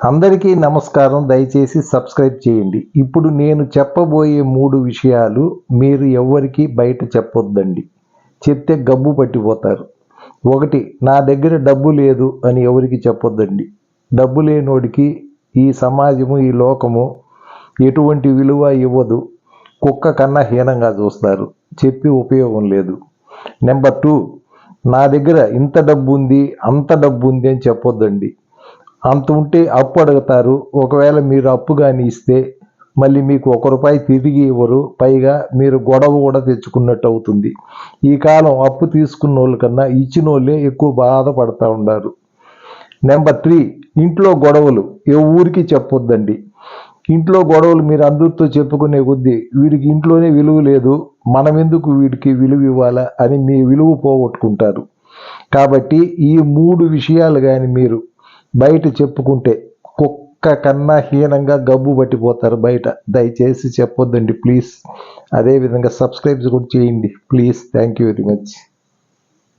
అందరికీ నమస్కారం. దయచేసి సబ్స్క్రైబ్ చేయండి. ఇప్పుడు నేను చెప్పబోయే మూడు విషయాలు మీరు ఎవ్వరికీ బయట చెప్పొద్దండి. చెప్తే గబ్బు పట్టిపోతారు. ఒకటి నా దగ్గర డబ్బు లేదు అని ఎవరికి చెప్పొద్దండి? డబ్బు లేనోడికి ఈ సమాజము ఈ లోకము ఎటువంటి విలువ ఇవ్వదు. కుక్క కన్నా హీనంగా చూస్తారు. చెప్పి ఉపయోగం లేదు. నెంబర్ టూ నా దగ్గర ఇంత డబ్బు ఉంది అంత డబ్బు ఉంది అని చెప్పొద్దండి. అంత ఉంటే అప్పు అడుగుతారు. ఒకవేళ మీరు అప్పు కానీ ఇస్తే మళ్ళీ మీకు ఒక రూపాయి తిరిగి ఇవ్వరు. పైగా మీరు గొడవ కూడా తెచ్చుకున్నట్టు అవుతుంది. ఈ కాలం అప్పు తీసుకున్న వాళ్ళకన్నా ఇచ్చిన వాళ్ళే ఎక్కువ బాధపడతా ఉన్నారు నెంబర్ త్రీ ఇంట్లో గొడవలు. ఏ ఊరికి చెప్పొద్దండి. ఇంట్లో గొడవలు మీరు అందరితో చెప్పుకునే కొద్దీ వీడికి ఇంట్లోనే విలువ లేదు. మనం ఎందుకు వీడికి విలువ ఇవ్వాలా అని మీ విలువ పోగొట్టుకుంటారు. కాబట్టి ఈ మూడు విషయాలు కానీ మీరు బయట చెప్పుకుంటే కుక్క కన్నా హీనంగా గబ్బు పట్టిపోతారు బయట. దయచేసి చెప్పొద్దండి ప్లీజ్. అదేవిధంగా సబ్స్క్రైబ్స్ కూడా చేయండి please. Thank you very much.